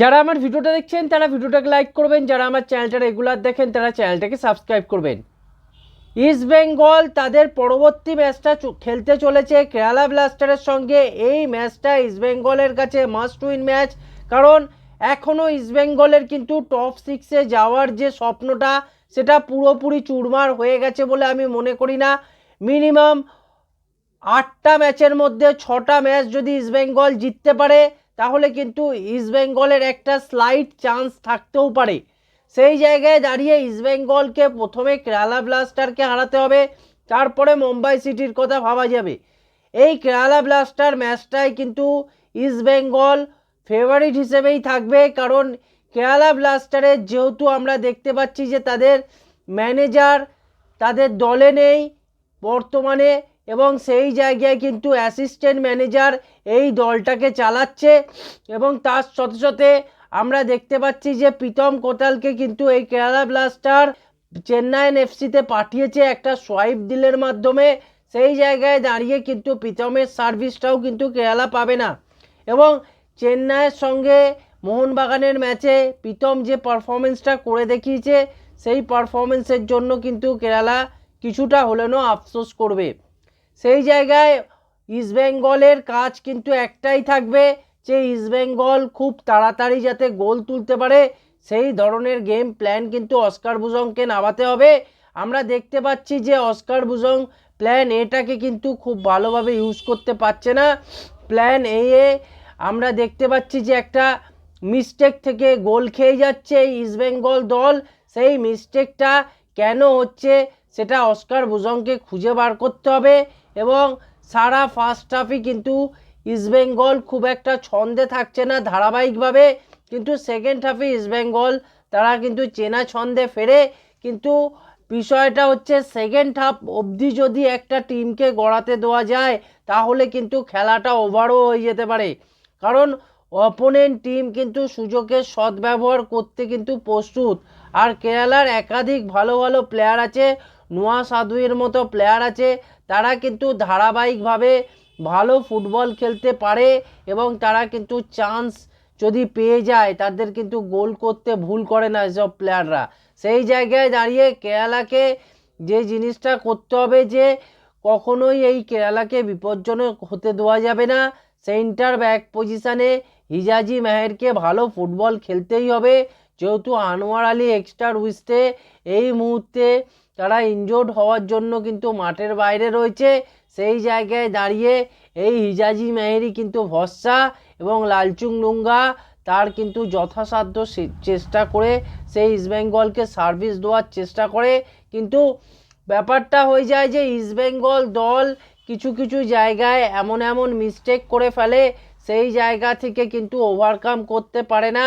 যারা আমার ভিডিওটা দেখছেন, তারা ভিডিওটাকে লাইক করবেন। যারা আমার চ্যানেলটা রেগুলার দেখেন, তারা চ্যানেলটাকে সাবস্ক্রাইব করবেন। ইস্ট বেঙ্গল তাদের পরবর্তী ম্যাচটা খেলতে চলেছে কেরালা ব্লাস্টারের সঙ্গে। এই ম্যাচটা ইস্ট বেঙ্গলের কাছে মাস্ট উইন ম্যাচ কারণ এখনও ইস্ট বেঙ্গলের কিন্তু টপ সিক্সে যাওয়ার যে স্বপ্নটা, সেটা পুরোপুরি চুরমার হয়ে গেছে বলে আমি মনে করি না। মিনিমাম আটটা ম্যাচের মধ্যে ছটা ম্যাচ যদি ইস্টবেঙ্গল জিততে পারে তাহলে কিন্তু ইস্টবেঙ্গলের একটা স্লাইট চান্স থাকতেও পারে। সেই জায়গায় দাঁড়িয়ে ইস্টবেঙ্গলকে প্রথমে কেরালা ব্লাস্টারকে হারাতে হবে, তারপরে মুম্বাই সিটির কথা ভাবা যাবে। এই কেরালা ব্লাস্টার ম্যাচটায় কিন্তু ইস্টবেঙ্গল ফেভারিট হিসেবেই থাকবে, কারণ কেরালা ব্লাস্টারের যেহেতু আমরা দেখতে পাচ্ছি যে তাদের ম্যানেজার তাদের দলে নেই, বর্তমানে এবং সেই জায়গায় কিন্তু অ্যাসিস্ট্যান্ট ম্যানেজার এই দলটাকে চালাচ্ছে এবং তার সাথে সাথে আমরা দেখতে পাচ্ছি যে প্রীতম কোতালকে কিন্তু এই কেরালা ব্লাস্টার চেন্নাইন এফসিতে পাঠিয়েছে একটা সোয়াইপ ডিলের মাধ্যমে। সেই জায়গায় দাঁড়িয়ে কিন্তু প্রীতমের সার্ভিসটাও কিন্তু কেরালা পাবে না। এবং চেন্নাইয়ের সঙ্গে মোহনবাগানের ম্যাচে প্রীতম যে পারফরমেন্সটা করে দেখিয়েছে, সেই পারফরমেন্সের জন্য কিন্তু কেরালা কিছুটা হলেও আফসোস করবে। সেই জায়গায় ইস্টবেঙ্গলের কাজ কিন্তু একটাই থাকবে যে ইস্টবেঙ্গল খুব তাড়াতাড়ি যাতে গোল তুলতে পারে, সেই ধরনের গেম প্ল্যান কিন্তু অস্কার বুজংকে নামাতে হবে। আমরা দেখতে পাচ্ছি যে অস্কার বুজং প্ল্যান এটাকে কিন্তু খুব ভালোভাবে ইউজ করতে পারছে না। প্ল্যান এ আমরা দেখতে পাচ্ছি যে একটা মিস্টেক থেকে গোল খেয়ে যাচ্ছে ইস্টবেঙ্গল দল। সেই মিস্টেকটা কেন হচ্ছে? সেটা অস্কার বুজংকে খুঁজে বার করতে হবে এবং সারা ফার্স্ট হাফই কিন্তু ইস্টবেঙ্গল খুব একটা ছন্দে থাকছে না ধারাবাহিকভাবে। কিন্তু সেকেন্ড হাফে ইস্টবেঙ্গল তারা কিন্তু চেনা ছন্দে ফেরে। কিন্তু বিষয়টা হচ্ছে সেকেন্ড হাফ অবধি যদি একটা টিমকে গড়াতে দেওয়া যায়, তাহলে কিন্তু খেলাটা ওভারও হয়ে যেতে পারে। কারণ অপোনেন্ট টিম কিন্তু সুযোগের সদ্ব্যবহার করতে কিন্তু প্রস্তুত। আর কেরালার একাধিক ভালো ভালো প্লেয়ার আছে নোয়া সাধুয়ের মতো প্লেয়ার আছে, তারা কিন্তু ধারাবাহিকভাবে ভালো ফুটবল খেলতে পারে এবং তারা কিন্তু চান্স যদি পেয়ে যায়, তাদের কিন্তু গোল করতে ভুল করে না এসব প্লেয়াররা সেই জায়গায় দাঁড়িয়ে কেরালাকে যে জিনিসটা করতে হবে যে, কখনোই এই কেরালাকে বিপজ্জনক হতে দেওয়া যাবে না। সেন্টার ব্যাক পজিশানে হিজাজি মেহেরকে ভালো ফুটবল খেলতেই হবে। যেহেতু আনোয়ার আলী এক্সট্রা উইস্টে এই মুহূর্তে তারা ইনজোর্ড হওয়ার জন্য কিন্তু মাঠের বাইরে রয়েছে, সেই জায়গায় দাঁড়িয়ে এই হিজাজি মেহেরি কিন্তু ভরসা এবং লালচুং লুঙ্গা তার কিন্তু যথাসাধ্য চেষ্টা করে, সেই ইস্টবেঙ্গলকে সার্ভিস দেওয়ার চেষ্টা করে। কিন্তু ব্যাপারটা হয়ে যায় যে ইস্টবেঙ্গল দল কিছু কিছু জায়গায় এমন এমন মিস্টেক করে ফেলে সেই জায়গা থেকে কিন্তু ওভারকাম করতে পারে না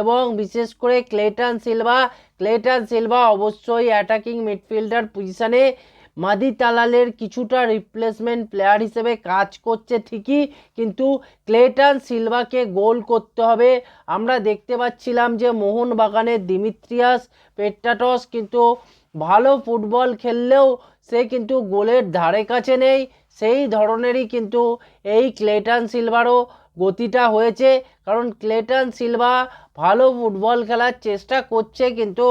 এবং বিশেষ করে ক্লেটন সিলভা ক্লেটন সিলভা অবশ্যই অ্যাটাকিং মিডফিল্ডার পজিশানে মাদি তালালের কিছুটা রিপ্লেসমেন্ট প্লেয়ার হিসেবে কাজ করছে ঠিকই, কিন্তু ক্লেটন সিলভাকে গোল করতে হবে। আমরা দেখতে পাচ্ছিলাম যে মোহনবাগানের দিমিত্রিয়াস পেট্টাটস কিন্তু ভালো ফুটবল খেললেও সে কিন্তু গোলের ধারে কাছে নেই। সেই ধরনেরই কিন্তু এই ক্লেটন সিলভারও গতিটা হয়েছে। কারণ ক্লেটন সিলভা ভালো ফুটবল খেলার চেষ্টা করছে, কিন্তু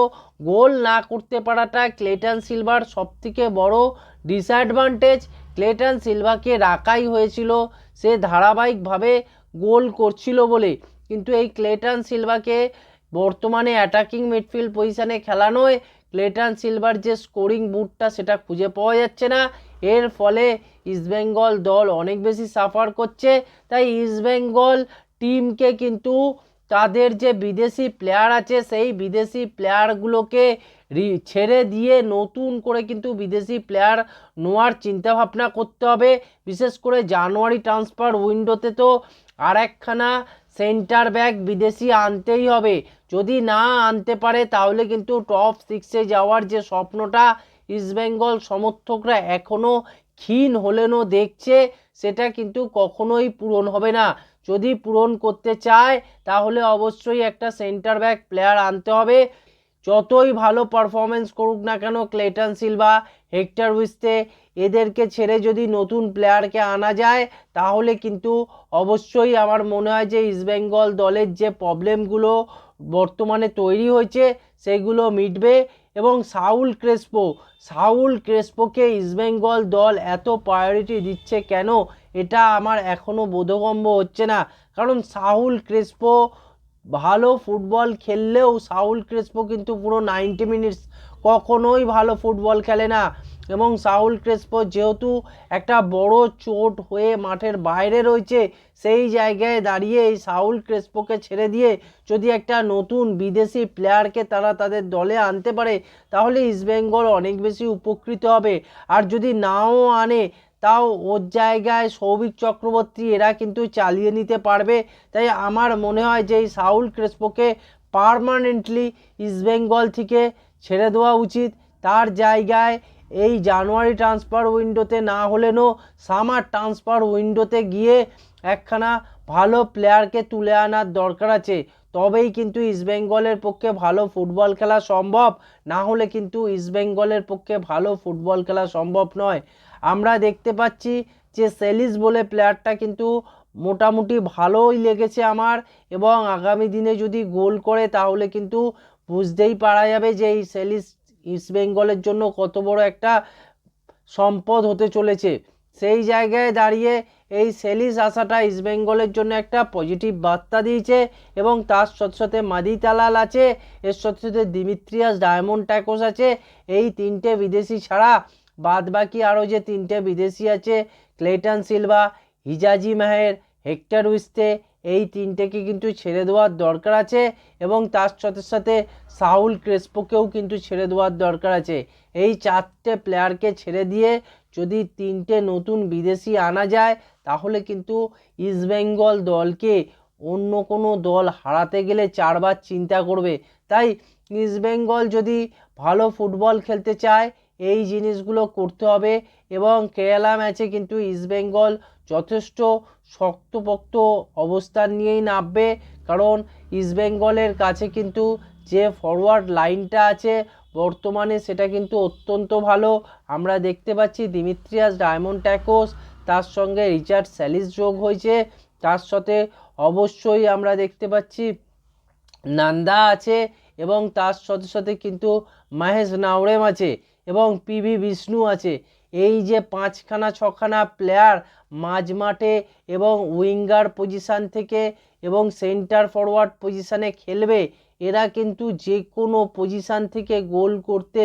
গোল না করতে পারাটা ক্লেটন সিলভার সবথেকে বড় ডিসঅ্যাডভান্টেজ ক্লেটন সিলভাকে রাখাই হয়েছিল, সে ধারাবাহিকভাবে গোল করছিল বলে। কিন্তু এই ক্লেটন সিলভাকে বর্তমানে অ্যাটাকিং মিডফিল্ড পজিশানে খেলানোয় ক্লেটন সিলভার যে স্কোরিং বুটটা সেটা খুঁজে পাওয়া যাচ্ছে না। এর ফলে ইস্টবেঙ্গল দল অনেক বেশি সাফার করছে। তাই ইস্টবেঙ্গল টিমকে কিন্তু তাদের যে বিদেশি প্লেয়ার আছে, সেই বিদেশি প্লেয়ারগুলোকে ছেড়ে দিয়ে নতুন করে কিন্তু বিদেশি প্লেয়ার নেওয়ার চিন্তাভাবনা করতে হবে। বিশেষ করে জানুয়ারি ট্রান্সফার উইন্ডোতে তো আর একখানা সেন্টার ব্যাক বিদেশি আনতেই হবে। যদি না আনতে পারে, তাহলে কিন্তু টপ সিক্সে যাওয়ার যে স্বপ্নটা ইস্টবেঙ্গল সমর্থকরা এখনও ক্ষীণ হলেনও দেখছে, সেটা কিন্তু কখনোই পূরণ হবে না। যদি পূরণ করতে চায়, তাহলে অবশ্যই একটা সেন্টার ব্যাক প্লেয়ার আনতে হবে। যতই ভালো পারফরমেন্স করুক না কেন, ক্লেটন সিলভা, হেক্টর উইস্তে এদেরকে ছেড়ে যদি নতুন প্লেয়ারকে আনা যায়, তাহলে কিন্তু অবশ্যই আমার মনে হয় যে ইস্টবেঙ্গল দলের যে প্রবলেমগুলো বর্তমানে তৈরি হয়েছে, সেগুলো মিটবে। এবং সাউল ক্রেসপো, সাউল ক্রেসপোকে ইস্টবেঙ্গল দল এত প্রায়োরিটি দিচ্ছে কেন, এটা আমার এখনও বোধগম্য হচ্ছে না। কারণ সাউল ক্রেসপো ভালো ফুটবল খেললেও সাউল ক্রেসপো কিন্তু পুরো নাইনটি মিনিটস কখনোই ভালো ফুটবল খেলে না। এবং সাউল ক্রেসপো যেহেতু একটা বড় চোট হয়ে মাঠের বাইরে রয়েছে, সেই জায়গায় দাঁড়িয়ে এই সাউল ক্রেসপোকে ছেড়ে দিয়ে যদি একটা নতুন বিদেশি প্লেয়ারকে তারা তাদের দলে আনতে পারে, তাহলে ইস্টবেঙ্গল অনেক বেশি উপকৃত হবে। আর যদি নাও আনে, তাও ওর জায়গায় সৌভিক চক্রবর্তী এরা কিন্তু চালিয়ে নিতে পারবে। তাই আমার মনে হয় যে এই সাউল ক্রেসপোকে পারমানেন্টলি ইস্টবেঙ্গল থেকে ছেড়ে দেওয়া উচিত। তার জায়গায় এই জানুয়ারি ট্রান্সফার উইন্ডোতে না হলেনও সামার ট্রান্সফার উইন্ডোতে গিয়ে একখানা ভালো প্লেয়ারকে তুলে আনার দরকার আছে। তবেই কিন্তু ইস্টবেঙ্গলের পক্ষে ভালো ফুটবল খেলা সম্ভব, না হলে কিন্তু ইস্টবেঙ্গলের পক্ষে ভালো ফুটবল খেলা সম্ভব নয়। আমরা দেখতে পাচ্ছি যে সেলিস বলে প্লেয়ারটা কিন্তু মোটামুটি ভালোই লেগেছে আমার এবং আগামী দিনে যদি গোল করে, তাহলে কিন্তু বুঝতেই পারা যাবে যে এই সেলিস ইস্টবেঙ্গলের জন্য কত বড় একটা সম্পদ হতে চলেছে। সেই জায়গায় দাঁড়িয়ে এই সেলিস আসাটা ইস্টবেঙ্গলের জন্য একটা পজিটিভ বার্তা দিয়েছে এবং তার সাথে সাথে মাদি তালাল আছে, এর সাথে সাথে দিমিত্রিয়াস ডায়মন্ড ট্যাকোস আছে, এই তিনটে বিদেশি ছাড়া বাদ বাকি আরও যে তিনটে বিদেশি আছে, Cleiton Silva, Hijazi Maher, Hector Yuste এই তিনটেকে কিন্তু ছেড়ে দেওয়ার দরকার আছে এবং তার সাথে সাথে সাউল ক্রেসপোকেও কিন্তু ছেড়ে দেওয়ার দরকার আছে। এই চারটে প্লেয়ারকে ছেড়ে দিয়ে যদি তিনটে নতুন বিদেশি আনা যায়, তাহলে কিন্তু ইস্টবেঙ্গল দলকে অন্য কোনো দল হারাতে গেলে চারবার চিন্তা করবে। তাই ইস্টবেঙ্গল যদি ভালো ফুটবল খেলতে চায় এই জিনিসগুলো করতে হবে এবং কেরালা ম্যাচে কিন্তু ইস্টবেঙ্গল যথেষ্ট শক্তপোক্ত অবস্থান নিয়েই নামবে। কারণ ইস্টবেঙ্গলের কাছে কিন্তু যে ফরওয়ার্ড লাইনটা আছে, বর্তমানে সেটা কিন্তু অত্যন্ত ভালো। আমরা দেখতে পাচ্ছি দিমিত্রিয়াস ডায়মন্ড ট্যাকোস, তার সঙ্গে রিচার্ড স্যালিস যোগ হয়েছে। তার সাথে অবশ্যই আমরা দেখতে পাচ্ছি নান্দা আছে এবং তার সাথে সাথে কিন্তু মহেশ নাওরেম আছে। এবং পিভি বিষ্ণু আছে। এই যে পাঁচখানা, ছখানা প্লেয়ার মাঝমাঠে এবং উইঙ্গার পজিশান থেকে এবং সেন্টার ফরওয়ার্ড পজিশানে খেলবে, এরা কিন্তু যে কোনো পজিশান থেকে গোল করতে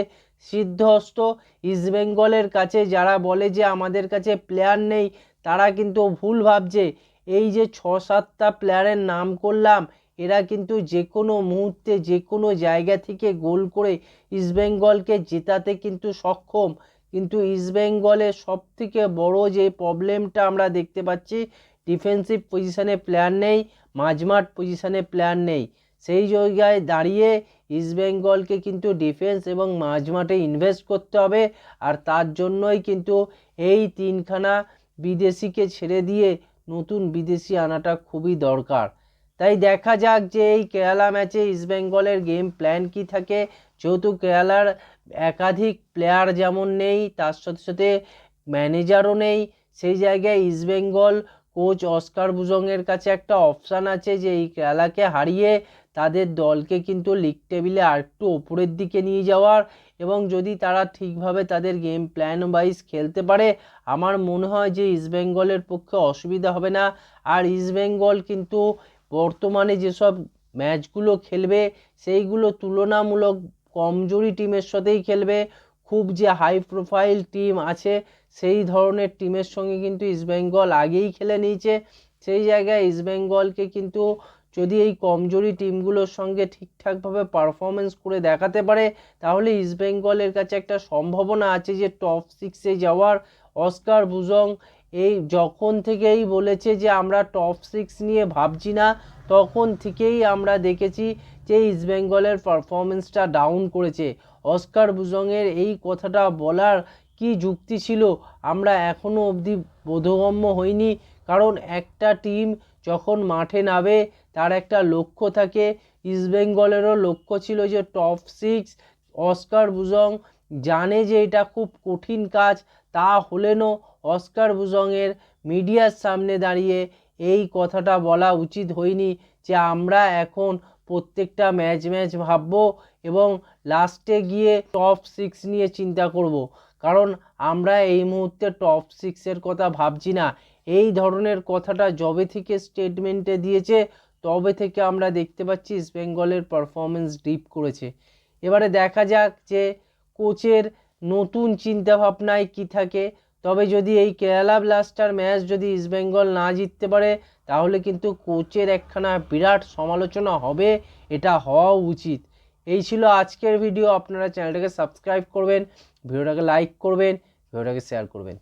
সিদ্ধহস্ত। ইস্টবেঙ্গলের কাছে যারা বলে যে আমাদের কাছে প্লেয়ার নেই, তারা কিন্তু ভুল ভাবছে। এই যে ছ সাতটা প্লেয়ারের নাম করলাম এরা কিন্তু যে কোনো মুহূর্তে যে কোনো জায়গা থেকে গোল করে ইস্টবেঙ্গলকে জেতাতে কিন্তু সক্ষম। কিন্তু ইস্টবেঙ্গলের সব থেকে বড় যে প্রবলেমটা আমরা দেখতে পাচ্ছি, ডিফেন্সিভ পজিশানে প্লেয়ার নেই, মাঝমাঠ পজিশানে প্লেয়ার নেই। সেই জায়গায় দাঁড়িয়ে ইস্টবেঙ্গলকে কিন্তু ডিফেন্স এবং মাঝমাঠে ইনভেস্ট করতে হবে। আর তার জন্যই কিন্তু এই তিনখানা বিদেশিকে ছেড়ে দিয়ে নতুন বিদেশি আনাটা খুবই দরকার। তাই দেখা যাক যে এই কেরালা ম্যাচে ইস্টবেঙ্গলের গেম প্ল্যান কি থাকে। যেহেতু কেরালার একাধিক প্লেয়ার যেমন নেই, তার সাথে সাথে ম্যানেজারও নেই, সেই জায়গায় ইস্টবেঙ্গল কোচ অস্কার বুজংয়ের কাছে একটা অপশান আছে যে এই কেরালাকে হারিয়ে তাদের দলকে কিন্তু লিগ টেবিলে আরেকটু ওপরের দিকে নিয়ে যাওয়ার এবং যদি তারা ঠিকভাবে তাদের গেম প্ল্যান ওয়াইজ খেলতে পারে, আমার মনে হয় যে ইস্টবেঙ্গলের পক্ষে অসুবিধা হবে না। আর ইস্টবেঙ্গল কিন্তু বর্তমানে যেসব ম্যাচগুলো খেলবে, সেইগুলো তুলনামূলক কমজোরি টিমের সাথেই খেলবে। খুব যে হাই প্রোফাইল টিম আছে, সেই ধরনের টিমের সঙ্গে কিন্তু ইস্টবেঙ্গল আগেই খেলে নিয়েছে। সেই জায়গায় ইস্টবেঙ্গলকে কিন্তু যদি এই কমজোরি টিমগুলোর সঙ্গে ঠিকঠাকভাবে পারফরমেন্স করে দেখাতে পারে, তাহলে ইস্টবেঙ্গলের কাছে একটা সম্ভাবনা আছে যে টপ সিক্সে যাওয়ার অস্কার বুজং এই যখন থেকেই বলেছে যে আমরা টপ সিক্স নিয়ে ভাবছি না, তখন থেকেই আমরা দেখেছি যে ইস্টবেঙ্গলের পারফরমেন্সটা ডাউন করেছে। অস্কার বুজংয়ের এই কথাটা বলার কি যুক্তি ছিল, আমরা এখনও অবধি বোধগম্য হইনি। কারণ একটা টিম যখন মাঠে নামে, তার একটা লক্ষ্য থাকে। ইস্টবেঙ্গলেরও লক্ষ্য ছিল যে টপ সিক্স অস্কার বুজং জানে যে এটা খুব কঠিন কাজ, তা হলেনও অস্কার বুজংয়ের মিডিয়ার সামনে দাঁড়িয়ে এই কথাটা বলা উচিত হয়নি যে আমরা এখন প্রত্যেকটা ম্যাচ ম্যাচ ভাববো এবং লাস্টে গিয়ে টপ সিক্স নিয়ে চিন্তা করব। কারণ আমরা এই মুহূর্তে টপ সিক্সের কথা ভাবছি না। এই ধরনের কথাটা যবে থেকে স্টেটমেন্টে দিয়েছে, তবে থেকে আমরা দেখতে পাচ্ছি ইস্ট বেঙ্গলের পারফরমেন্স ডিপ করেছে। এবারে দেখা যাক যে কোচের নতুন চিন্তাভাবনায় কি থাকে। তবে যদি এই কেরালা ব্লাস্টার ম্যাচ যদি ইস্টবেঙ্গল না জিততে পারে, তাহলে কিন্তু কোচের একখানা বিরাট সমালোচনা হবে, এটা হওয়া উচিত। এই ছিল আজকের ভিডিও, আপনারা চ্যানেলটাকে সাবস্ক্রাইব করবেন, ভিডিওটাকে লাইক করবেন, ভিডিওটাকে শেয়ার করবেন।